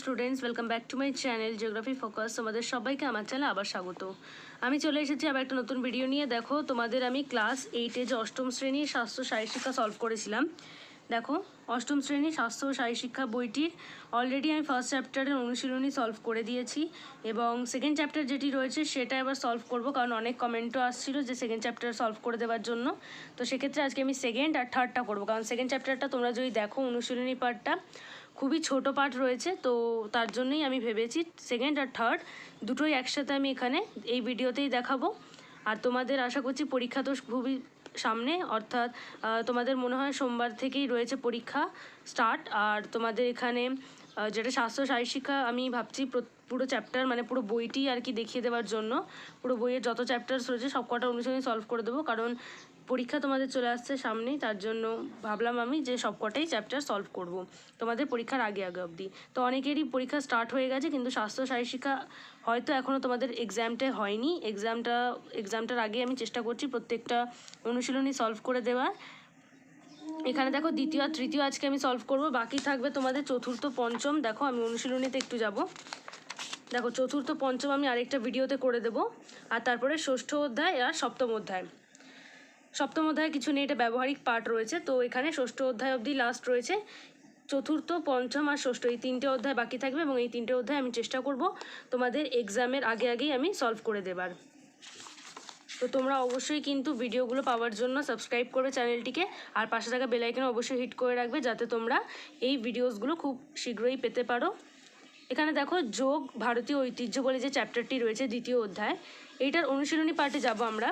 Students welcome back to my channel geography focus তোমাদের সবাইকে আমার চ্যানেলে আবার স্বাগত। আমি চলে এসেছি আবার একটা নতুন ভিডিও নিয়ে। দেখো, তোমাদের আমি ক্লাস এইটে যে অষ্টম শ্রেণির স্বাস্থ্য শিক্ষা সলভ করেছিলাম। দেখো, অষ্টম শ্রেণির স্বাস্থ্য ও শিক্ষা বইটির অলরেডি আমি ফার্স্ট চ্যাপ্টারের অনুশীলনী সলভ করে দিয়েছি এবং সেকেন্ড চ্যাপ্টার যেটি রয়েছে, সেটা এবার সলভ করব কারণ অনেক কমেন্টও আসছিল যে সেকেন্ড চ্যাপ্টার সলভ করে দেওয়ার জন্য। তো সেক্ষেত্রে আজকে আমি সেকেন্ড আর থার্ডটা করব কারণ সেকেন্ড চ্যাপ্টারটা তোমরা যদি দেখো, অনুশীলনী পার্টটা খুবই ছোট পার্ট রয়েছে, তো তার জন্যই আমি ভেবেছি সেকেন্ড আর থার্ড দুটোই একসাথে আমি এখানে এই ভিডিওতেই দেখাবো। আর তোমাদের আশা করছি পরীক্ষা তো খুবই সামনে, অর্থাৎ তোমাদের মনে হয় সোমবার থেকেই রয়েছে পরীক্ষা স্টার্ট আর তোমাদের এখানে যেটা স্বাস্থ্য শিক্ষা, আমি ভাবছি পুরো চ্যাপ্টার মানে পুরো বইটি আর কি দেখিয়ে দেওয়ার জন্য। পুরো বইয়ের যত চ্যাপ্টার্স রয়েছে সব কটা অনুসারে সলভ করে দেবো, কারণ পরীক্ষা তোমাদের চলে আসছে সামনেই, তার জন্য ভাবলাম আমি যে সব কটাই চ্যাপ্টার সলভ করব। তোমাদের পরীক্ষার আগে আগে অবধি। তো অনেকেরই পরীক্ষা স্টার্ট হয়ে গেছে, কিন্তু স্বাস্থ্য শিক্ষা হয়তো এখনও তোমাদের এক্সামটা হয়নি। এক্সামটা এক্সামটার আগে আমি চেষ্টা করছি প্রত্যেকটা অনুশীলনী সলভ করে দেওয়ার। এখানে দেখো দ্বিতীয় আর তৃতীয় আজকে আমি সলভ করব। বাকি থাকবে তোমাদের চতুর্থ, পঞ্চম। দেখো আমি অনুশীলনীতে একটু যাব। দেখো চতুর্থ, পঞ্চম আমি আরেকটা ভিডিওতে করে দেব। আর তারপরে ষষ্ঠ অধ্যায় আর সপ্তম অধ্যায়। সপ্তম অধ্যায়ে কিছু নেই এটা ব্যবহারিক পাঠ রয়েছে, তো এখানে ষষ্ঠ অধ্যায় অবধি লাস্ট রয়েছে। চতুর্থ, পঞ্চম আর ষষ্ঠ এই তিনটে অধ্যায় বাকি থাকবে এবং এই তিনটে অধ্যায় আমি চেষ্টা করব তোমাদের এক্সামের আগে আগেই আমি সলভ করে দেবার। তো তোমরা অবশ্যই কিন্তু ভিডিওগুলো পাওয়ার জন্য সাবস্ক্রাইব করবে চ্যানেলটিকে আর পাশে থাকা বেলাইকনে অবশ্যই হিট করে রাখবে যাতে তোমরা এই ভিডিওসগুলো খুব শীঘ্রই পেতে পারো। এখানে দেখো, যোগ, ভারতীয় ঐতিহ্য বলে যে চ্যাপ্টারটি রয়েছে দ্বিতীয় অধ্যায়, এইটার অনুশীলনী পার্টে যাব আমরা।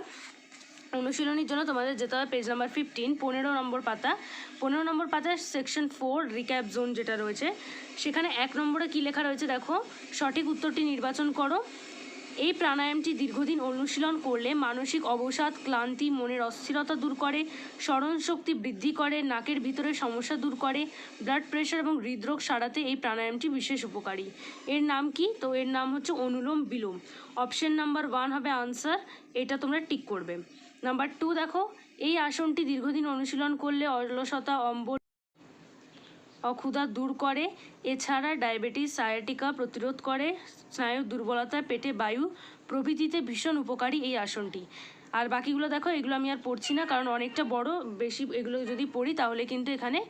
অনুশীলনীর জন্য তোমাদের যেতে হবে পেজ নাম্বার ফিফটিন পনেরো নম্বর পাতা। পনেরো নম্বর পাতায় সেকশন ফোর রিক্যাপ জোন যেটা রয়েছে, সেখানে এক নম্বরে কী লেখা রয়েছে দেখো, সঠিক উত্তরটি নির্বাচন করো। এই প্রাণায়ামটি দীর্ঘদিন অনুশীলন করলে মানসিক অবসাদ, ক্লান্তি, মনের অস্থিরতা দূর করে স্মরণ শক্তি বৃদ্ধি করে, নাকের ভিতরে সমস্যা দূর করে ব্লাড প্রেশার এবং হৃদরোগ সারাতে এই প্রাণায়ামটি বিশেষ উপকারী। এর নাম কি? তো এর নাম হচ্ছে Anulom Vilom. Option number one হবে আনসার এটা তোমরা টিক করবে। নাম্বার টু দেখো, এই আসনটি দীর্ঘদিন অনুশীলন করলে অলসতা, অম্বল অক্ষুধা দূর করে। এছাড়া ডায়াবেটিস সায়াটিকা প্রতিরোধ করে। স্নায়ুর দুর্বলতা পেটে বায়ু প্রভৃতিতে ভীষণ উপকারী এই আসনটি। আর বাকিগুলো দেখো, এগুলো আমি আর পড়ছি না, কারণ অনেকটা বড়। বেশি এগুলো যদি পড়ি, তাহলে কিন্তু এখানে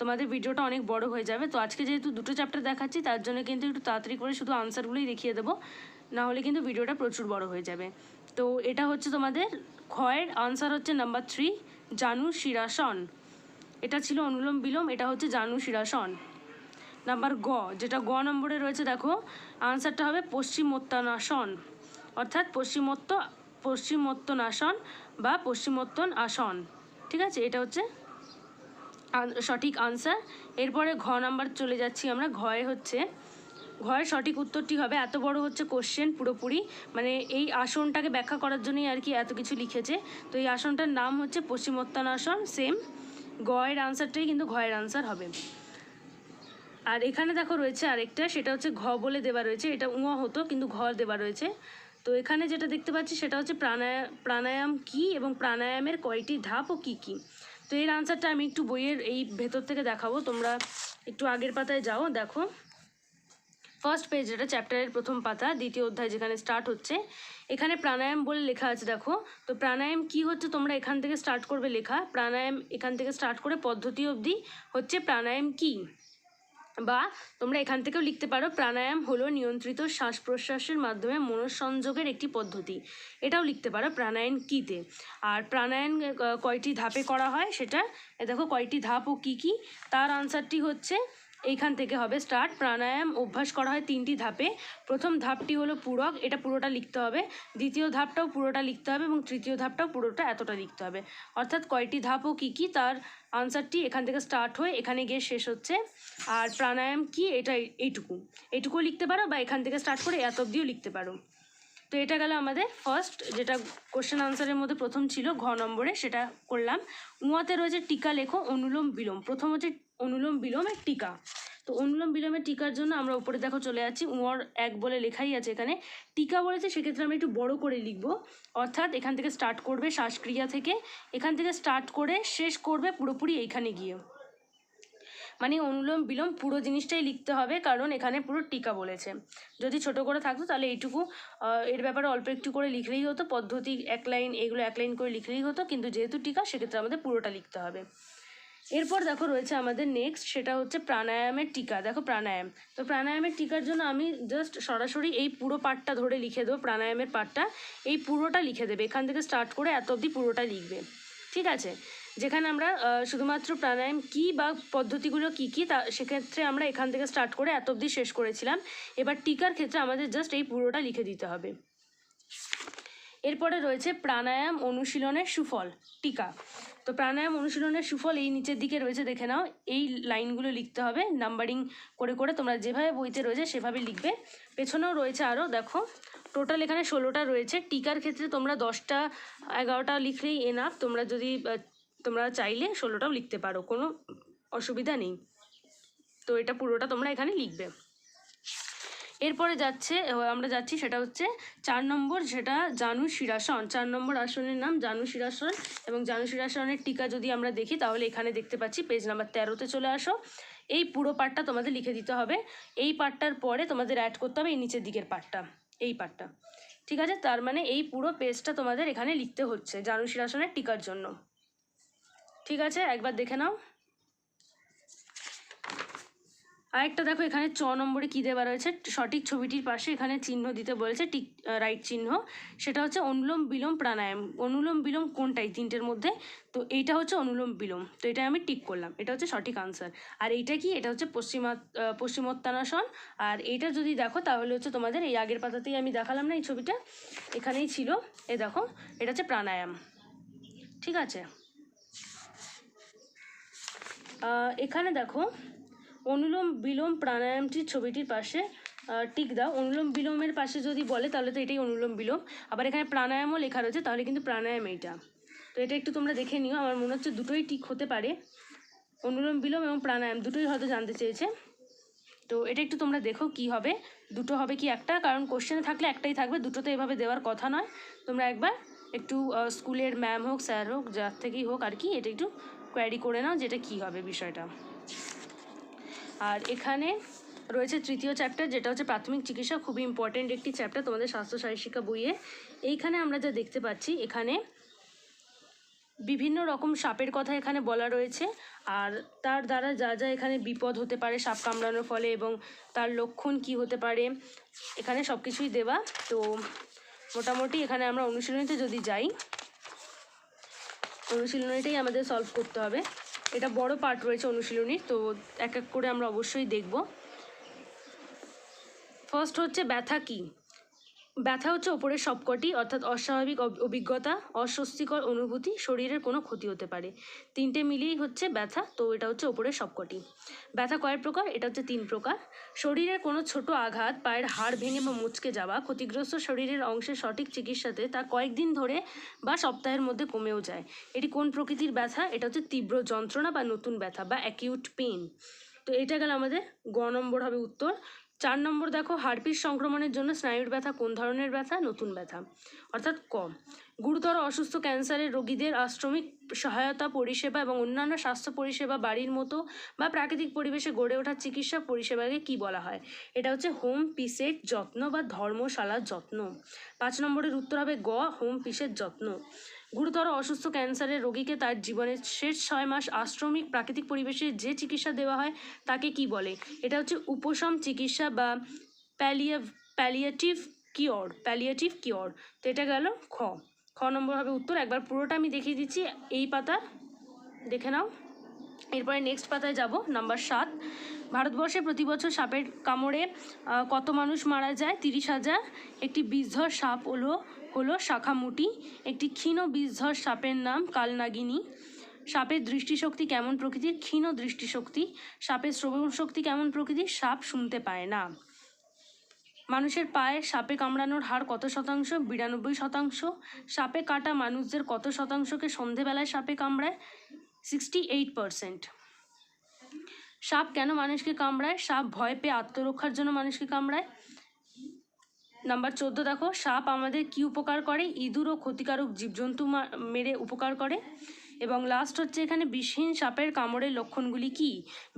তোমাদের ভিডিওটা অনেক বড় হয়ে যাবে। তো আজকে যেহেতু দুটো চ্যাপ্টার দেখাচ্ছি, তার জন্য কিন্তু একটু তাড়াতাড়ি করে শুধু আনসারগুলোই দেখিয়ে দেবো। নাহলে কিন্তু ভিডিওটা প্রচুর বড় হয়ে যাবে। তো এটা হচ্ছে তোমাদের ক্ষয়ের আনসার হচ্ছে নাম্বার থ্রি, জানু শিরাসন এটা ছিল অনুলোম বিলোম, এটা হচ্ছে জানু শিরাসন নাম্বার গ, যেটা গ নম্বরে রয়েছে, দেখো, আনসারটা হবে পশ্চিমোত্তানাসন। অর্থাৎ পশ্চিমোত্ত, পশ্চিমোত্তনাসন বা পশ্চিমোত্তন আসন ঠিক আছে? এটা হচ্ছে সঠিক আনসার। এরপরে ঘ নাম্বার চলে যাচ্ছি আমরা। ঘয়ে হচ্ছে ঘয়ের সঠিক উত্তরটি হবে, এত বড় হচ্ছে কোশ্চেন পুরোপুরি। মানে এই আসনটাকে ব্যাখ্যা করার জন্যই আর কি এত কিছু লিখেছে। তো এই আসনটার নাম হচ্ছে পশ্চিমোত্তানাসন সেম গয়ের আনসারটাই কিন্তু ঘয়ের আনসার হবে। আর এখানে দেখো রয়েছে আরেকটা, সেটা হচ্ছে ঘ বলে দেওয়া রয়েছে, এটা উঁয়া হতো, কিন্তু ঘর দেওয়া রয়েছে। তো এখানে যেটা দেখতে পাচ্ছি, সেটা হচ্ছে প্রাণায়াম প্রাণায়াম কি এবং প্রাণায়ামের কয়টি ধাপ ও কী কী? তো এর আনসারটা আমি একটু বইয়ের এই ভেতর থেকে দেখাবো, তোমরা একটু আগের পাতায় যাও, দেখো। ফার্স্ট পেজ এটা চ্যাপ্টারের প্রথম পাতা, দ্বিতীয় অধ্যায় যেখানে স্টার্ট হচ্ছে, এখানে প্রাণায়াম বলে লেখা আছে, দেখো। তো প্রাণায়াম কি হচ্ছে? তোমরা এখান থেকে স্টার্ট করবে লেখা। প্রাণায়াম এখান থেকে স্টার্ট করে পদ্ধতি অবধি হচ্ছে প্রাণায়াম কি? বা তোমরা এখান থেকেও লিখতে পারো, প্রাণায়াম হলো নিয়ন্ত্রিত শ্বাস প্রশ্বাসের মাধ্যমে মনঃসংযোগের একটি পদ্ধতি। এটাও লিখতে পারো, প্রাণায়াম কীতে। আর প্রাণায়াম কয়টি ধাপে করা হয় সেটা? দেখো, কয়টি ধাপ ও কী কী? তার আনসারটি হচ্ছে এইখান থেকে হবে স্টার্ট প্রাণায়াম অভ্যাস করা হয় তিনটি ধাপে। প্রথম ধাপটি হলো পূরক, এটা পুরোটা লিখতে হবে। দ্বিতীয় ধাপটাও পুরোটা লিখতে হবে এবং তৃতীয় ধাপটাও পুরোটা এতটা লিখতে হবে। অর্থাৎ কয়টি ধাপ ও কী কী, তার আনসারটি এখান থেকে স্টার্ট হয়ে এখানে গিয়ে শেষ হচ্ছে। আর প্রাণায়াম কি, এটা এইটুকু। এইটুকু লিখতে পারো বা এখান থেকে স্টার্ট করে এত অবধিও লিখতে পারো। তো এটা গেল আমাদের ফার্স্ট যেটা কোশ্চেন আনসারের মধ্যে প্রথম ছিল, ঘ নম্বরে সেটা করলাম। উয়াতে রয়েছে টিকা লেখো, অনুলোম বিলোম। প্রথম হচ্ছে অনুলোম বিলোমের টিকা। তো অনুলোম বিলোমের টিকার জন্য আমরা উপরে দেখো চলে যাচ্ছি। উঁয়ার এক বলে লেখাই আছে এখানে। টিকা বলেছে, সেক্ষেত্রে আমরা একটু বড় করে লিখব। অর্থাৎ এখান থেকে স্টার্ট করবে শ্বাসক্রিয়া থেকে। এখান থেকে স্টার্ট করে শেষ করবে পুরোপুরি এইখানে গিয়ে। মানে অনুলোম বিলোম পুরো জিনিসটাই লিখতে হবে, কারণ এখানে পুরো টিকা বলেছে। যদি ছোট করে থাকতো, তাহলে এইটুকু এর ব্যাপারে অল্প একটু করে লিখলেই হতো। পদ্ধতি এক লাইন, এগুলো এক লাইন করে লিখলেই হতো। কিন্তু যেহেতু টিকা, সেক্ষেত্রে আমাদের পুরোটা লিখতে হবে। এরপর দেখো রয়েছে আমাদের নেক্সট সেটা হচ্ছে প্রাণায়ামের টিকা। দেখো প্রাণায়াম। তো প্রাণায়ামের টিকার জন্য আমি জাস্ট সরাসরি এই পুরো পার্টটা ধরে লিখে দেবো, প্রাণায়ামের পার্টটা এই পুরোটা লিখে দেবে। এখান থেকে স্টার্ট করে এত অবধি পুরোটা লিখবে। ঠিক আছে? যেখানে আমরা শুধুমাত্র প্রাণায়াম কী বা পদ্ধতিগুলো কী কী, তা সেক্ষেত্রে আমরা এখান থেকে স্টার্ট করে এত অবধি শেষ করেছিলাম। এবার টিকার ক্ষেত্রে আমাদের জাস্ট এই পুরোটা লিখে দিতে হবে। এরপরে রয়েছে প্রাণায়াম অনুশীলনের সুফল, টিকা। তো প্রাণায়াম অনুশীলনের সুফল এই নিচের দিকে রয়েছে, দেখে নাও। এই লাইনগুলো লিখতে হবে, নাম্বারিং করে করে তোমরা যেভাবে বইতে রয়েছে সেভাবে লিখবে। পেছনেও রয়েছে আরও দেখো। টোটাল এখানে ষোলোটা রয়েছে। টিকার ক্ষেত্রে তোমরা দশটা, এগারোটা লিখলেই এনাফ তোমরা যদি তোমরা চাইলে ষোলোটাও লিখতে পারো, কোনো অসুবিধা নেই। তো এটা পুরোটা তোমরা এখানে লিখবে। এরপরে যাচ্ছে আমরা যাচ্ছি, সেটা হচ্ছে চার নম্বর, সেটা জানু শিরাসন চার নম্বর আসনের নাম জানু শিরাসন এবং জানু শিরাসনের টিকা যদি আমরা দেখি, তাহলে এখানে দেখতে পাচ্ছি পেজ নাম্বার তেরোতে চলে আসো। এই পুরো পার্টটা তোমাদের লিখে দিতে হবে। এই পার্টটার পরে তোমাদের অ্যাড করতে হবে এই নিচের দিকের পার্টটা এই পার্টটা ঠিক আছে? তার মানে এই পুরো পেজটা তোমাদের এখানে লিখতে হচ্ছে জানু শিরাসনের টিকার জন্য। ঠিক আছে? একবার দেখে নাও। আরেকটা দেখো, এখানে চ নম্বরে কী দেওয়া রয়েছে? সঠিক ছবিটির পাশে এখানে চিহ্ন দিতে বলেছে টিক রাইট চিহ্ন। সেটা হচ্ছে অনুলোম বিলোম প্রাণায়াম। অনুলোম বিলোম কোনটাই? তিনটের মধ্যে। তো এইটা হচ্ছে অনুলোম বিলোম। তো এটা আমি টিক করলাম। এটা হচ্ছে সঠিক আনসার আর এইটা কি? এটা হচ্ছে পশ্চিমা পশ্চিমোত্তানাসন। আর এইটা যদি দেখো, তাহলে হচ্ছে তোমাদের এই আগের পাতাতেই আমি দেখালাম না এই ছবিটা? এখানেই ছিল। এ দেখো, এটা হচ্ছে প্রাণায়াম। ঠিক আছে? এখানে দেখো অনুলোম বিলোম প্রাণায়ামটির ছবিটির পাশে টিক দাও। অনুলোম বিলোমের পাশে যদি বলে, তাহলে তো এটাই অনুলোম বিলোম। আবার এখানে প্রাণায়ামও লেখা রয়েছে, তাহলে কিন্তু প্রাণায়াম এইটা। তো এটা একটু তোমরা দেখে নিও, আমার মনে হচ্ছে দুটোই টিক হতে পারে। অনুলোম বিলোম এবং প্রাণায়াম দুটোই হয়তো জানতে চেয়েছে। তো এটা একটু তোমরা দেখো কি হবে, দুটো হবে কি একটা, কারণ কোশ্চেনে থাকলে একটাই থাকবে দুটো তো এভাবে দেওয়ার কথা নয়। তোমরা একবার একটু স্কুলের ম্যাম হোক স্যার হোক, যার থেকেই হোক আর কি, এটা একটু কোয়ারি করে নাও, যেটা কি হবে বিষয়টা। আর এখানে রয়েছে তৃতীয় চ্যাপ্টার যেটা হচ্ছে প্রাথমিক চিকিৎসা, খুবই ইম্পর্টেন্ট একটি চ্যাপ্টার তোমাদের স্বাস্থ্য শারীরিকা বইয়ে। এইখানে আমরা যা দেখতে পাচ্ছি, এখানে বিভিন্ন রকম সাপের কথা এখানে বলা রয়েছে, আর তার দ্বারা যা যা এখানে বিপদ হতে পারে, সাপ কামড়ানোর ফলে এবং তার লক্ষণ কি হতে পারে, এখানে সব কিছুই দেওয়া। তো মোটামুটি এখানে আমরা অনুশীলনীতে যদি যাই, অনুশীলনীটাই আমাদের সলভ করতে হবে। এটা বড় পার্ট রয়েছে অনুশীলনীর, তো এক এক করে আমরা অবশ্যই দেখব। ফার্স্ট হচ্ছে ব্যথা কি? ব্যথা হচ্ছে ওপরের সবকটি, অর্থাৎ অস্বাভাবিক অভিজ্ঞতা, অস্বস্তিকর অনুভূতি, শরীরের কোনো ক্ষতি হতে পারে। তিনটে মিলিয়েই হচ্ছে ব্যথা, তো এটা হচ্ছে ওপরের সবকটি। ব্যথা কয়েক প্রকার, এটা হচ্ছে তিন প্রকার। শরীরের কোনো ছোট আঘাত, পায়ের হাড় ভেঙে বা মুচকে যাওয়া, ক্ষতিগ্রস্ত শরীরের অংশের সঠিক চিকিৎসাতে তা কয়েকদিন ধরে বা সপ্তাহের মধ্যে কমেও যায়। এটি কোন প্রকৃতির ব্যথা? এটা হচ্ছে তীব্র যন্ত্রণা বা নতুন ব্যথা বা অ্যাকিউট পেন তো এটা গেল আমাদের গ নম্বর হবে উত্তর। চার নম্বর দেখো হারপিস সংক্রমণের জন্য স্নায়ুর ব্যথা কোন ধরনের ব্যথা? নতুন ব্যথা। অর্থাৎ ক, গুরুতর অসুস্থ ক্যান্সারের রোগীদের আশ্রমিক সহায়তা, পরিষেবা এবং অন্যান্য স্বাস্থ্য পরিষেবা বাড়ির মতো বা প্রাকৃতিক পরিবেশে গড়ে ওঠা চিকিৎসা পরিষেবাকে কি বলা হয়? এটা হচ্ছে হোম পিসের যত্ন বা ধর্মশালার যত্ন। পাঁচ নম্বরের উত্তর হবে গ, হোম পিসের যত্ন। গুরুতর অসুস্থ ক্যান্সারের রোগীকে তার জীবনের শেষ ছয় মাস আশ্রমিক প্রাকৃতিক পরিবেশে যে চিকিৎসা দেওয়া হয়, তাকে কি বলে? এটা হচ্ছে উপশম চিকিৎসা বা প্যালিয়া প্যালিয়েটিভ কিওর প্যালিয়েটিভ কিওর। তো এটা গেল খ। খ নম্বর হবে উত্তর। একবার পুরোটা আমি দেখিয়ে দিচ্ছি। এই পাতা দেখে নাও। এরপরে নেক্সট পাতায় যাব নাম্বার সাত। ভারতবর্ষে প্রতি বছর সাপের কামড়ে কত মানুষ মারা যায়? তিরিশ হাজার। একটি বিষধর সাপ হলো হলো শাখামুটি, একটি ক্ষীণ বিষধর সাপের নাম কালনাগিনী। সাপের দৃষ্টিশক্তি কেমন প্রকৃতির? ক্ষীণ দৃষ্টিশক্তি। সাপের শ্রবণ শক্তি কেমন প্রকৃতির? সাপ শুনতে পায় না। মানুষের পায়ে সাপে কামড়ানোর হার কত শতাংশ? বিরানব্বই শতাংশ। সাপে কাটা মানুষদের কত শতাংশকে সন্ধেবেলায় সাপে কামড়ায়? সিক্সটি এইট পারসেন্ট সাপ কেন মানুষকে কামড়ায়? সাপ ভয় পেয়ে আত্মরক্ষার জন্য মানুষকে কামড়ায়? নাম্বার চোদ্দ দেখো, সাপ আমাদের কি উপকার করে? ইঁদুর ও ক্ষতিকারক জীবজন্তু মেরে উপকার করে। এবং লাস্ট হচ্ছে এখানে বিষহীন সাপের কামড়ের লক্ষণগুলি কি?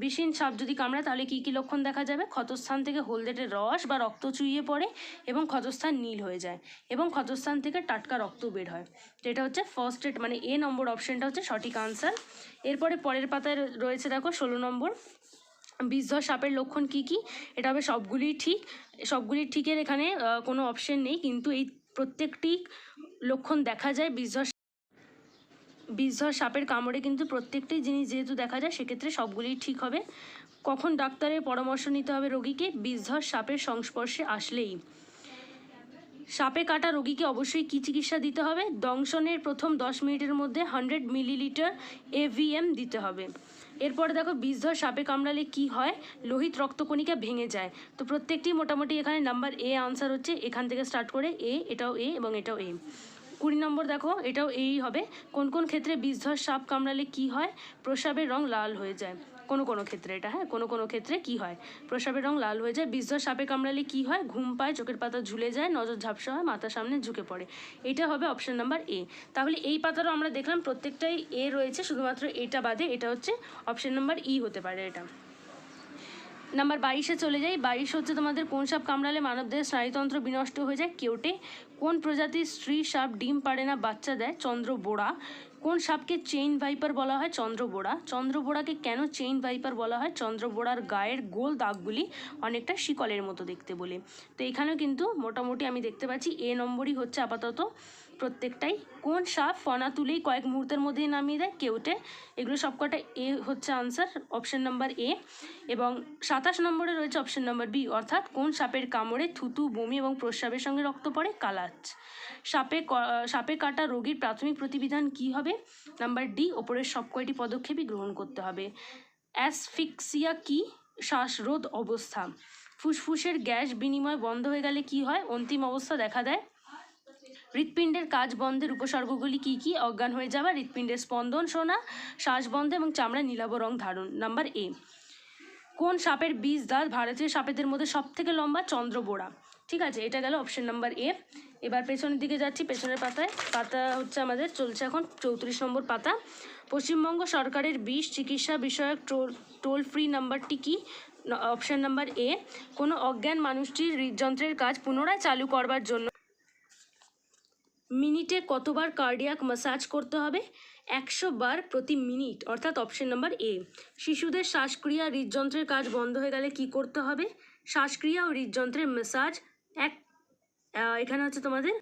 বিষহীন সাপ যদি কামড়ায়, তাহলে কি কি লক্ষণ দেখা যাবে? ক্ষতস্থান থেকে হলদেটের রস বা রক্ত চুইয়ে পড়ে এবং ক্ষতস্থান নীল হয়ে যায় এবং ক্ষতস্থান থেকে টাটকা রক্ত বের হয়। যেটা হচ্ছে ফার্স্ট এড মানে এ নম্বর অপশনটা হচ্ছে সঠিক আনসার এরপরে পরের পাতায় রয়েছে দেখো, ষোলো নম্বর বিষধর সাপের লক্ষণ কি কি? এটা হবে সবগুলি ঠিক। সবগুলি ঠিকের এখানে কোনো অপশন নেই। কিন্তু এই প্রত্যেকটি লক্ষণ দেখা যায় বিষধর বিষধর সাপের কামড়ে। কিন্তু প্রত্যেকটি জিনিস যেহেতু দেখা যায়, সেক্ষেত্রে সবগুলিই ঠিক হবে। কখন ডাক্তারের পরামর্শ নিতে হবে রোগীকে? বিষধর সাপের সংস্পর্শে আসলেই। সাপে কাটা রোগীকে অবশ্যই কী চিকিৎসা দিতে হবে? দংশনের প্রথম দশ মিনিটের মধ্যে হান্ড্রেড মিলিলিটার এভিএম দিতে হবে। এরপরে দেখো বিষধর সাপে কামড়ালে কি হয়? লোহিত রক্তকণিকা ভেঙে যায়। তো প্রত্যেকটি মোটামুটি এখানে নাম্বার এ আনসার হচ্ছে, এখান থেকে স্টার্ট করে এ এটাও এ এবং এটাও এ কুড়ি নম্বর দেখো, এটাও এই হবে। কোন কোন ক্ষেত্রে বিষধর সাপ কামড়ালে কি হয়? প্রসাবের রং লাল হয়ে যায়। কোনো কোনো ক্ষেত্রে এটা হ্যাঁ? কোনো কোনো ক্ষেত্রে কি হয়? প্রস্রাবের রং লাল হয়ে যায় বিষধর সাপে কামড়ালে কি হয়? ঘুম পায়, চোখের পাতা ঝুলে যায়, নজর ঝাপসা হয়, মাথার সামনে ঝুঁকে পড়ে। এটা হবে অপশন নাম্বার এ তাহলে এই পাতারও আমরা দেখলাম প্রত্যেকটাই এ রয়েছে, শুধুমাত্র এটা বাদে, এটা হচ্ছে অপশন নাম্বার ই হতে পারে এটা। নাম্বার বাইশে চলে যাই। বাইশ হচ্ছে তোমাদের কোন সাপ কামড়ালে মানবদেহের স্নায়ুতন্ত্র বিনষ্ট হয়ে যায়? কেউটে। কোন প্রজাতির স্ত্রী সাপ ডিম পাড়ে না, বাচ্চা দেয়? চন্দ্রবোড়া কোন সাপকে চেইন ভাইপার বলা হয়? চন্দ্রবোড়া। চন্দ্রবোড়াকে কেন চেইন ভাইপার বলা হয়? চন্দ্রবোড়ার গায়ের গোল দাগগুলি অনেকটা শিকলের মতো দেখতে বলে। তো এখানেও কিন্তু মোটামুটি আমি দেখতে পাচ্ছি, এ নম্বরই হচ্ছে আপাতত প্রত্যেকটাই। কোন সাপ ফনা তুলেই কয়েক মুহূর্তের মধ্যেই নামিয়ে দেয় কেউটে এগুলো সবকটা এ হচ্ছে আনসার অপশন নাম্বার এ এবং সাতাশ নম্বরে রয়েছে অপশন নাম্বার বি অর্থাৎ কোন সাপের কামড়ে থুতু, বমি এবং প্রস্রাবের সঙ্গে রক্ত পড়ে? কালাচ। সাপে সাপে কাটা রোগীর প্রাথমিক প্রতিবিধান কি হবে? নাম্বার ডি ওপরের সব কয়টি পদক্ষেপই গ্রহণ করতে হবে। অ্যাসফিক্সিয়া কি? শ্বাসরোধ অবস্থা। ফুসফুসের গ্যাস বিনিময় বন্ধ হয়ে গেলে কি হয়? অন্তিম অবস্থা দেখা দেয়। হৃৎপিণ্ডের কাজ বন্ধের উপসর্গগুলি কি কি? অজ্ঞান হয়ে যাওয়া, হৃৎপিণ্ডের স্পন্দন শোনা, শ্বাস বন্ধ এবং চামড়া নীলাভ রং ধারণ। নাম্বার এ, কোন সাপের বীজ দাঁত ভারতীয় সাপেদের মধ্যে সব থেকে লম্বা? চন্দ্রবোড়া। ঠিক আছে, এটা গেল অপশন নাম্বার এ এবার পেছনের দিকে যাচ্ছি, পেছনের পাতায়। পাতা হচ্ছে আমাদের, চলছে এখন চৌত্রিশ নম্বর পাতা। পশ্চিমবঙ্গ সরকারের বিষ চিকিৎসা বিষয়ক টোল টোল ফ্রি নাম্বারটি কি? অপশন নাম্বার এ কোনো অজ্ঞান মানুষটির হৃদযন্ত্রের কাজ পুনরায় চালু করবার জন্য মিনিটে কতবার কার্ডিয়াক ম্যাসাজ করতে হবে? একশো বার প্রতি মিনিট, অর্থাৎ অপশন নাম্বার এ শিশুদের শ্বাসক্রিয়া হৃদযন্ত্রের কাজ বন্ধ হয়ে গেলে কি করতে হবে? শ্বাসক্রিয়া ও হৃদযন্ত্রের ম্যাসাজ এক এখানে হচ্ছে তোমাদের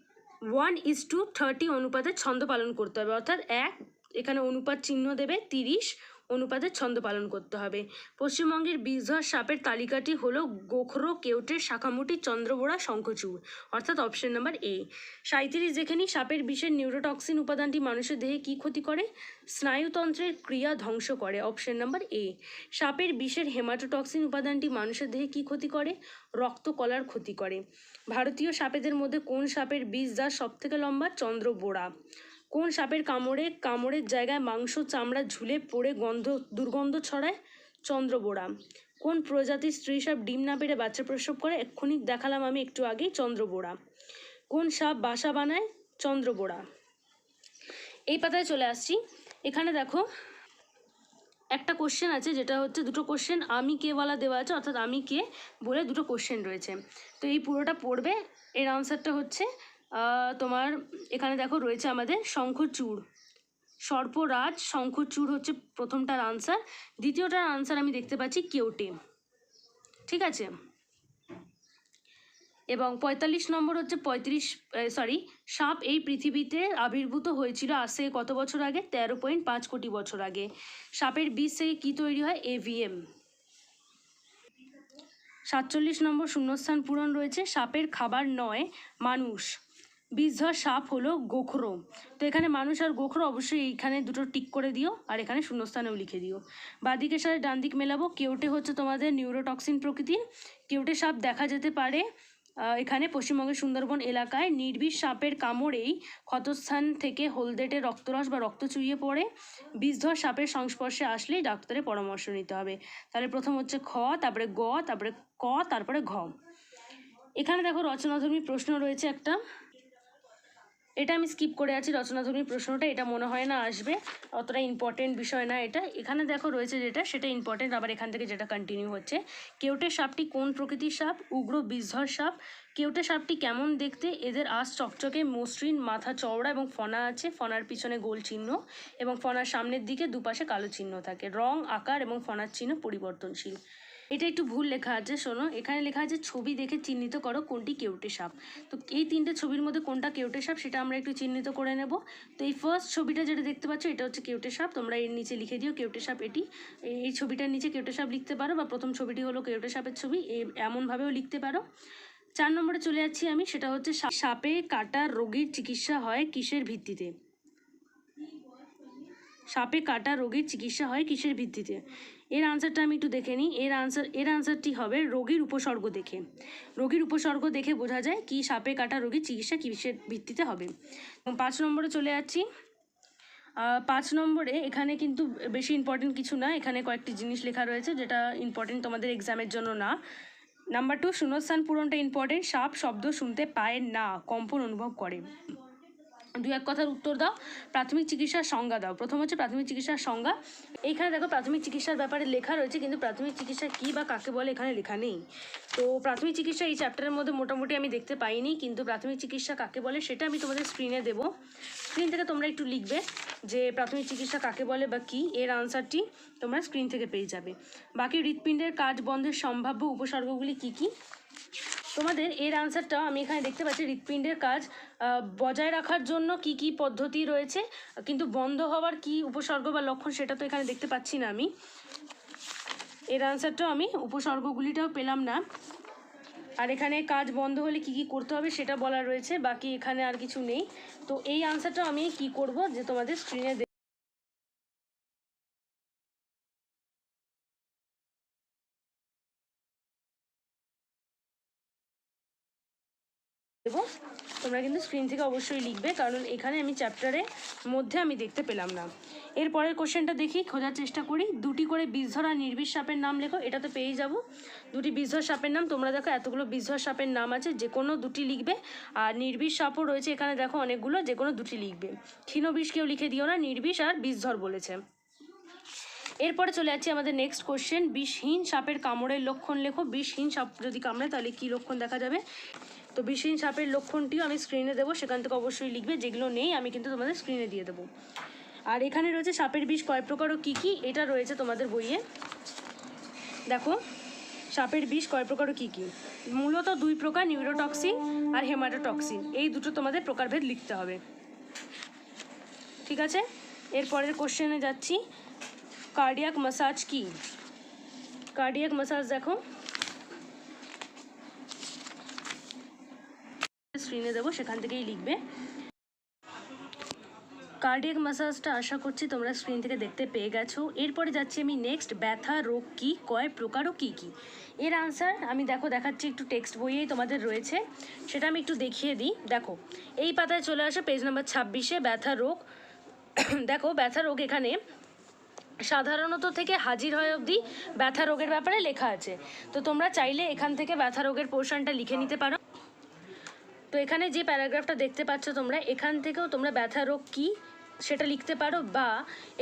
ওয়ান ইজ টু থার্টি অনুপাতে ছন্দ পালন করতে হবে, অর্থাৎ এক, এখানে অনুপাত চিহ্ন দেবে তিরিশ অনুপাতে ছন্দ পালন করতে হবে। পশ্চিমবঙ্গের বিষধর সাপের তালিকাটি হলো গোখরো কেউটের শাখামুটি, চন্দ্রবোড়া, শঙ্খচূড়, অর্থাৎ অপশন নাম্বার এ সাঁত্রিশ যেখানে সাপের বিষের নিউরোটক্সিন উপাদানটি মানুষের দেহে কী ক্ষতি করে? স্নায়ুতন্ত্রের ক্রিয়া ধ্বংস করে অপশন নাম্বার এ সাপের বিষের হেমাটোটক্সিন উপাদানটি মানুষের দেহে কী ক্ষতি করে? রক্ত কলার ক্ষতি করে। ভারতীয় সাপেদের মধ্যে কোন সাপের বিষ দাঁত সবথেকে লম্বা? চন্দ্রবোড়া। কোন সাপের কামড়ে, কামড়ের জায়গায় মাংস, চামড়া ঝুলে পড়ে গন্ধ, দুর্গন্ধ ছড়ায় চন্দ্রবোড়া। কোন প্রজাতির স্ত্রী সাপ ডিম না পেড়ে বাচ্চা প্রসব করে? এক্ষুনি দেখালাম আমি একটু আগেই চন্দ্রবোড়া। কোন সাপ বাসা বানায়? চন্দ্রবোড়া। এই পাতায় চলে আসছি। এখানে দেখো একটা কোশ্চেন আছে, যেটা হচ্ছে দুটো কোশ্চেন আমি কে বলা দেওয়া আছে, অর্থাৎ আমি কে বলে দুটো কোশ্চেন রয়েছে। তো এই পুরোটা পড়বে। এর আনসারটা হচ্ছে তোমার এখানে দেখো রয়েছে আমাদের শঙ্খচূড়। সর্পরাজ শঙ্খচূড় হচ্ছে প্রথমটার আনসার দ্বিতীয়টার আনসার আমি দেখতে পাচ্ছি কেউটে। ঠিক আছে? এবং পঁয়তাল্লিশ নম্বর হচ্ছে পঁয়ত্রিশ সরি সাপ এই পৃথিবীতে আবির্ভূত হয়েছিল থেকে কত বছর আগে? তেরো পয়েন্ট পাঁচ কোটি বছর আগে। সাপের বীজ থেকে কী তৈরি হয়? এভিএম সাতচল্লিশ নম্বর শূন্যস্থান পূরণ রয়েছে। সাপের খাবার নয়, মানুষ। বিষধর সাপ হলো গোখরো। তো এখানে মানুষ আর গোখরো অবশ্যই এইখানে দুটো টিক করে দিও আর এখানে শূন্যস্থানেও লিখে দিও। বাদিকের সাথে ডান দিক মেলাবো। কেউটে হচ্ছে তোমাদের নিউরোটক্সিন প্রকৃতির। কেউটে সাপ দেখা যেতে পারে এখানে পশ্চিমবঙ্গের সুন্দরবন এলাকায়। নির্বিষ সাপের কামড়েই ক্ষতস্থান থেকে হলদেটে রক্তরস বা রক্ত চুইয়ে পড়ে। বিষধর সাপের সংস্পর্শে আসলেই ডাক্তারের পরামর্শ নিতে হবে। তাহলে প্রথম হচ্ছে খ, তারপরে গ, তারপরে ক, তারপরে ঘ। এখানে দেখো রচনাধর্মী প্রশ্ন রয়েছে একটা। এটা আমি স্কিপ করে আছি রচনাধর্মীর প্রশ্নটা, এটা মনে হয় না আসবে। অতটা ইম্পর্টেন্ট বিষয় না এটা। এখানে দেখো রয়েছে যেটা, সেটা ইম্পর্টেন্ট আবার এখান থেকে যেটা কন্টিনিউ হচ্ছে। কেউটে সাপটি কোন প্রকৃতির সাপ? উগ্র বিষধর সাপ। কেউটে সাপটি কেমন দেখতে? এদের আঁশ চকচকে, মসৃণ, মাথা চওড়া এবং ফনা আছে। ফনার পিছনে গোল চিহ্ন এবং ফনার সামনের দিকে দুপাশে কালো চিহ্ন থাকে। রং, আকার এবং ফনার চিহ্ন পরিবর্তনশীল। এটা একটু ভুল লেখা আছে, শোনো। এখানে লেখা আছে, ছবি দেখে চিহ্নিত করো কোনটি কেউটে সাপ। তো এই তিনটে ছবির মধ্যে কোনটা কেউটে সাপ, সেটা আমরা একটু চিহ্নিত করে নেব। তো এই ফার্স্ট ছবিটা যেটা দেখতে পাচ্ছ, এটা হচ্ছে কেউটে সাপ। তোমরা এর নিচে লিখে দিও কেউটে সাপ এটি। এই- ছবিটার নিচে কেউটে সাপ লিখতে পারো বা প্রথম ছবিটি হলো কেউটে সাপের ছবি এমনভাবেও লিখতে পারো। চার নম্বরে চলে যাচ্ছি আমি, সেটা হচ্ছে সাপে কাটা রোগীর চিকিৎসা হয় কিসের ভিত্তিতে? সাপে কাটা রোগীর চিকিৎসা হয় কিসের ভিত্তিতে? এর আনসারটা আমি একটু দেখে নিই। এর আনসার এর আনসারটি হবে রোগীর উপসর্গ দেখে। রোগীর উপসর্গ দেখে বোঝা যায় কি সাপে কাটা রোগীর চিকিৎসা কিসের ভিত্তিতে হবে। এবং পাঁচ নম্বরে চলে যাচ্ছি। পাঁচ নম্বরে এখানে কিন্তু বেশি ইম্পর্টেন্ট কিছু না। এখানে কয়েকটি জিনিস লেখা রয়েছে যেটা ইম্পর্টেন্ট তোমাদের এক্সামের জন্য না। নাম্বার টু শূন্যস্থান পূরণটা ইম্পর্টেন্ট সাপ শব্দ শুনতে পায় না, কম্পন অনুভব করে। দু এক কথার উত্তর দাও, প্রাথমিক চিকিৎসার সংজ্ঞা দাও। প্রথম হচ্ছে প্রাথমিক চিকিৎসার সংজ্ঞা। এইখানে দেখো প্রাথমিক চিকিৎসার ব্যাপারে লেখা রয়েছে, কিন্তু প্রাথমিক চিকিৎসা কী বা কাকে বলে এখানে লেখা নেই। তো প্রাথমিক চিকিৎসা এই চ্যাপ্টারের মধ্যে মোটামুটি আমি দেখতে পাইনি, কিন্তু প্রাথমিক চিকিৎসা কাকে বলে সেটা আমি তোমাদের স্ক্রিনে দেবো। স্ক্রিন থেকে তোমরা একটু লিখবে যে প্রাথমিক চিকিৎসা কাকে বলে বা কী, এর আনসারটি তোমরা স্ক্রিন থেকে পেয়ে যাবে। বাকি হৃৎপিণ্ডের কাজ বন্ধের সম্ভাব্য উপসর্গগুলি কী কী? তোমাদের এর আনসারটাও আমি এখানে দেখতে পাচ্ছি, হৃৎপিণ্ডের কাজ। বজায় রাখার জন্য কি কি পদ্ধতি রয়েছে? কিন্তু বন্ধ হওয়ার কি উপসর্গ বা লক্ষণ সেটা তো এখানে দেখতে পাচ্ছি না আমি। এর আনসারটাও আমি উপসর্গগুলিটাও পেলাম না। আর এখানে কাজ বন্ধ হলে কি কি করতে হবে সেটা বলা রয়েছে, বাকি এখানে আর কিছু নেই। তো এই আনসারটাও আমি কি করব যে তোমাদের স্ক্রিনে তোমরা কিন্তু স্ক্রিন থেকে অবশ্যই লিখবে, কারণ এখানে আমি চ্যাপ্টারের মধ্যে আমি দেখতে পেলাম না। এরপরের কোশ্চেনটা দেখি, খোঁজার চেষ্টা করি। দুটি করে বিষধর আর নির্বিষ সাপের নাম লেখো, এটা তো পেয়েই যাব। দুটি বিষধর সাপের নাম, তোমরা দেখো এতগুলো বিষধর সাপের নাম আছে যে কোনো দুটি লিখবে। আর নির্বিষ সাপও রয়েছে এখানে, দেখো অনেকগুলো যে কোনো দুটি লিখবে। ক্ষীণবিষ কেউ লিখে দিও না, নির্বিষ আর বিষধর বলেছে। এরপরে চলে যাচ্ছি আমাদের নেক্সট কোশ্চেন বিষহীন সাপের কামড়ের লক্ষণ লেখো। বিষহীন সাপ যদি কামড়ে, তাহলে কী লক্ষণ দেখা যাবে? তো বিষহীন সাপের লক্ষণটিও আমি স্ক্রিনে দেবো, সেখান থেকে অবশ্যই লিখবে, যেগুলো নেই আমি কিন্তু তোমাদের স্ক্রিনে দিয়ে দেবো। আর এখানে রয়েছে সাপের বিষ কয় প্রকার ও কী কী? এটা রয়েছে তোমাদের বইয়ে। দেখো, সাপের বিষ কয় প্রকার ও কী কী? মূলত দুই প্রকার নিউরোটক্সিন আর হেমাটোটক্সিন এই দুটো তোমাদের প্রকারভেদ লিখতে হবে। ঠিক আছে? এরপরের কোশ্চেনে যাচ্ছি। কার্ডিয়াক মাসাজ কি? কার্ডিয়াক মাসাজ দেখো। স্ক্রিনে দেবো, সেখান থেকেই লিখবে। কার্ডিয়াক মাসাজটা আশা করছি তোমরা স্ক্রিন থেকে দেখতে পেয়ে গেছো। এরপরে যাচ্ছি আমি নেক্সট ব্যথা, রোগ কি, কয় প্রকার ও কী কী? এর আনসার আমি দেখো, দেখাচ্ছি একটু টেক্সট বইয়েই তোমাদের রয়েছে। সেটা আমি একটু দেখিয়ে দিই। দেখো, এই পাতায় চলে আসে পেজ নাম্বার ছাব্বিশে, ব্যথা, রোগ। দেখো, ব্যথা, রোগ এখানে সাধারণত থেকে হাজির হয় অবধি ব্যথা, রোগের ব্যাপারে লেখা আছে। তো তোমরা চাইলে এখান থেকে ব্যথা, রোগের পোর্শনটা লিখে নিতে পারো। তো এখানে যে প্যারাগ্রাফটা দেখতে পাচ্ছ তোমরা, এখান থেকেও তোমরা ব্যথা রোগ কী সেটা লিখতে পারো বা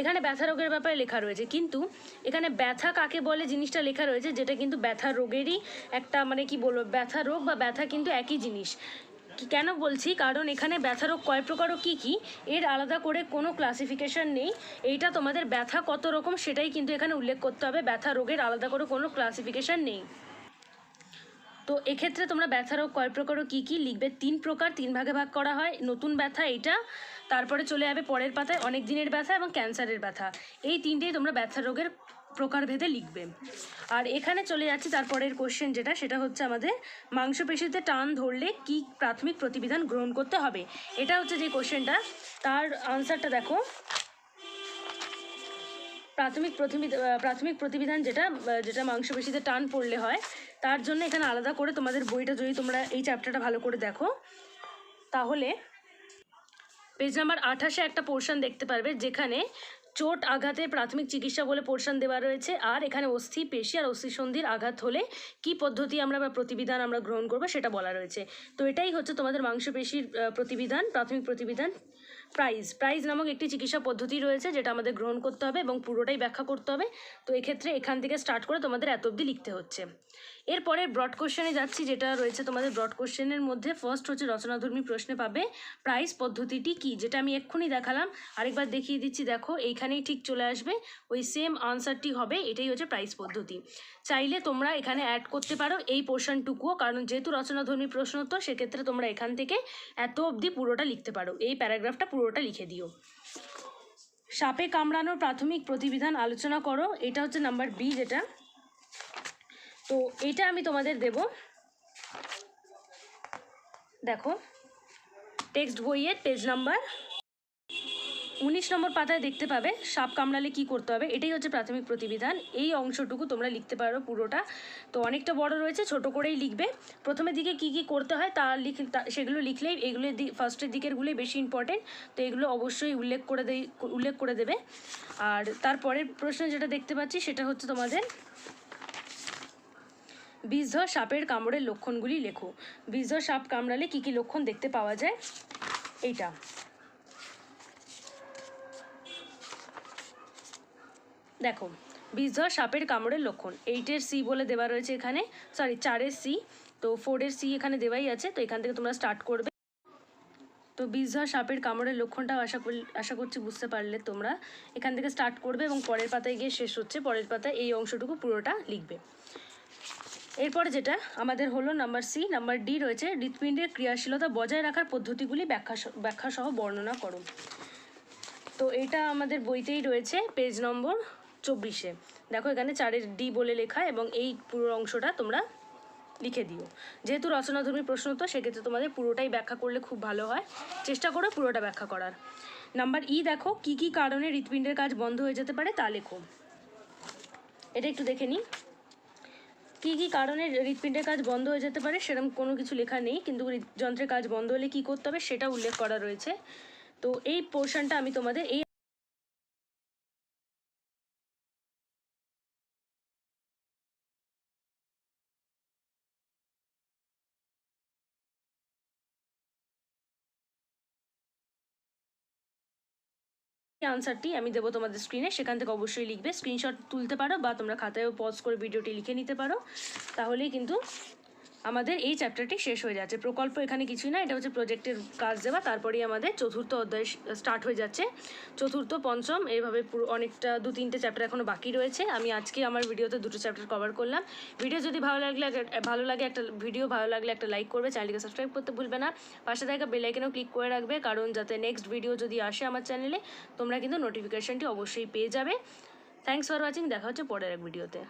এখানে ব্যথা রোগের ব্যাপারে লেখা রয়েছে। কিন্তু এখানে ব্যথা কাকে বলে জিনিসটা লেখা রয়েছে, যেটা কিন্তু ব্যথা রোগেরই একটা মানে কি বলব ব্যথা রোগ বা ব্যথা কিন্তু একই জিনিস। কেন বলছি? কারণ এখানে ব্যথা রোগ কয় প্রকার ও কী কী, এর আলাদা করে কোনো ক্লাসিফিকেশন নেই। এইটা তোমাদের ব্যথা কত রকম সেটাই কিন্তু এখানে উল্লেখ করতে হবে। ব্যথা রোগের আলাদা করে কোনো ক্লাসিফিকেশন নেই। তো এক্ষেত্রে তোমরা ব্যথা রোগ কয় প্রকার ও কী কী লিখবে? তিন প্রকার, তিন ভাগে ভাগ করা হয়। নতুন ব্যথা এইটা, তারপরে চলে যাবে পরের পাতায় অনেক দিনের ব্যথা এবং ক্যান্সারের ব্যথা। এই তিনটেই তোমরা ব্যথা রোগের প্রকারভেদে লিখবে। আর এখানে চলে যাচ্ছি তারপরের কোশ্চেন যেটা, সেটা হচ্ছে আমাদের মাংসপেশিতে টান ধরলে কি প্রাথমিক প্রতিবিধান গ্রহণ করতে হবে? এটা হচ্ছে যে কোশ্চেনটা তার আনসারটা দেখো। প্রাথমিক প্রাথমিক প্রতিবিধান যেটা যেটা মাংসপেশিতে টান পড়লে হয়, তার জন্য এখানে আলাদা করে তোমাদের বইটা যদি তোমরা এই চ্যাপ্টারটা ভালো করে দেখো, তাহলে পেজ নাম্বার আঠাশে একটা পোর্শন দেখতে পারবে, যেখানে চোট আঘাতে প্রাথমিক চিকিৎসা বলে পোর্শন দেওয়া রয়েছে, আর এখানে অস্থি পেশি আর অস্থি সন্ধির আঘাত হলে কি পদ্ধতি আমরা বা প্রতিবিধান আমরা গ্রহণ করব সেটা বলা রয়েছে। তো এটাই হচ্ছে তোমাদের মাংসপেশির প্রতিবিধান, প্রাথমিক প্রতিবিধান। প্রাইজ প্রাইজ নামক একটি চিকিৎসা পদ্ধতি রয়েছে যেটা আমাদের গ্রহণ করতে হবে এবং পুরোটাই ব্যাখ্যা করতে হবে। তো এক্ষেত্রে এখান থেকে স্টার্ট করে তোমাদের এত অবধি লিখতে হচ্ছে। এরপরে ব্রড কোশ্চেনে যাচ্ছি, যেটা রয়েছে তোমাদের ব্রড কোশ্চেনের মধ্যে। ফার্স্ট হচ্ছে রচনাধর্মী প্রশ্নে পাবে প্রাইস পদ্ধতিটি কি? যেটা আমি এক্ষুনি দেখালাম, আরেকবার দেখিয়ে দিচ্ছি, দেখো, এইখানেই ঠিক চলে আসবে। ওই সেম আনসারটি হবে, এটাই হচ্ছে প্রাইস পদ্ধতি। চাইলে তোমরা এখানে অ্যাড করতে পারো এই পোর্শনটুকুও কারণ যেহেতু রচনাধর্মী প্রশ্ন তো সেক্ষেত্রে তোমরা এখান থেকে এত অবধি পুরোটা লিখতে পারো। এই প্যারাগ্রাফটা পুরোটা লিখে দিও। সাপে কামড়ানোর প্রাথমিক প্রতিবিধান আলোচনা করো, এটা হচ্ছে নাম্বার বি যেটা। তো এটা আমি তোমাদের দেব। দেখো টেক্সট বইয়ের পেজ নাম্বার উনিশ নম্বর পাতায় দেখতে পাবে সাপ কামড়ালে কি করতে হবে, এটাই হচ্ছে প্রাথমিক প্রতিবিধান। এই অংশটুকু তোমরা লিখতে পারো পুরোটা। তো অনেকটা বড় রয়েছে, ছোট করেই লিখবে। প্রথমের দিকে কি কি করতে হয় তা লিখ সেগুলো লিখলেই এগুলো ফার্স্টের দিকেরগুলোই বেশি ইম্পর্টেন্ট তো এগুলো অবশ্যই উল্লেখ করে দেই, উল্লেখ করে দেবে। আর তারপরের প্রশ্ন যেটা দেখতে পাচ্ছি সেটা হচ্ছে তোমাদের বিষধর সাপের কামড়ের লক্ষণগুলি লেখো। বিষধর সাপ কামড়ালে কি কি লক্ষণ দেখতে পাওয়া যায়? এইটা। দেখো বিষধর সাপের কামড়ের লক্ষণ। এইটের সি বলে দেওয়া রয়েছে এখানে। সরি চারের সি তো ফোরের সি এখানে দেওয়াই আছে। তো এখান থেকে তোমরা স্টার্ট করবে। তো বিষধর সাপের কামড়ের লক্ষণটাও আশা করি, আশা করছি বুঝতে পারলে তোমরা। এখান থেকে স্টার্ট করবে এবং পরের পাতায় গিয়ে শেষ হচ্ছে। পরের পাতায় এই অংশটুকু পুরোটা লিখবে। এরপরে যেটা, আমাদের হলো নাম্বার সি নাম্বার ডি রয়েছে, হৃৎপিণ্ডের ক্রিয়াশীলতা বজায় রাখার পদ্ধতিগুলি ব্যাখ্যা স- ব্যাখ্যা সহ বর্ণনা করো। তো এটা আমাদের বইতেই রয়েছে পেজ নম্বর চব্বিশে। দেখো এখানে চারের ডি বলে লেখা এবং এই পুরো অংশটা তোমরা লিখে দিও। যেহেতু রচনাধর্মী প্রশ্ন তো, সেক্ষেত্রে তোমাদের পুরোটাই ব্যাখ্যা করলে খুব ভালো হয়। চেষ্টা করো পুরোটা ব্যাখ্যা করার। নাম্বার ই দেখো, কি কি কারণে হৃৎপিণ্ডের কাজ বন্ধ হয়ে যেতে পারে তা লেখো। এটা একটু দেখে নিই। কী, কি কারণে হৃৎপিণ্ডের কাজ বন্ধ হয়ে যেতে পারে সেরকম কোনো কিছু লেখা নেই, কিন্তু হৃদযন্ত্রের কাজ বন্ধ হলে কি করতে হবে সেটা উল্লেখ করা রয়েছে। তো এই পোর্শনটা আমি তোমাদের, এই আনসারটি আমি দেবো তোমাদের স্ক্রিনে সেখান থেকে অবশ্যই লিখবে। স্ক্রিনশট তুলতে পারো বা তোমরা খাতায়ও পজ করে ভিডিওটি লিখে নিতে পারো। তাহলেই কিন্তু আমাদের এই চ্যাপ্টারটি শেষ হয়ে যাচ্ছে। প্রকল্প এখানে কিছুই না, এটা হচ্ছে প্রজেক্টের কাজ দেওয়া, তারপরেই আমাদের চতুর্থ অধ্যায় স্টার্ট হয়ে যাচ্ছে। চতুর্থ, পঞ্চম, এইভাবে পুরো অনেকটা দু, তিনটে চ্যাপ্টার এখনও বাকি রয়েছে। আমি আজকে আমার ভিডিওতে দুটো চ্যাপ্টার কভার করলাম। ভিডিও যদি ভালো লাগলে ভালো লাগে একটা ভিডিও, ভালো লাগলে একটা লাইক করবে চ্যানেলকে সাবস্ক্রাইব করতে ভুলবে না। পাশে থাকা বেল আইকনেও ক্লিক করে রাখবে, কারণ যাতে নেক্সট ভিডিও যদি আসে আমার চ্যানেলে তোমরা কিন্তু নোটিফিকেশনটি অবশ্যই পেয়ে যাবে। থ্যাংকস ফর ওয়াচিং দেখা হচ্ছে পরের এক ভিডিওতে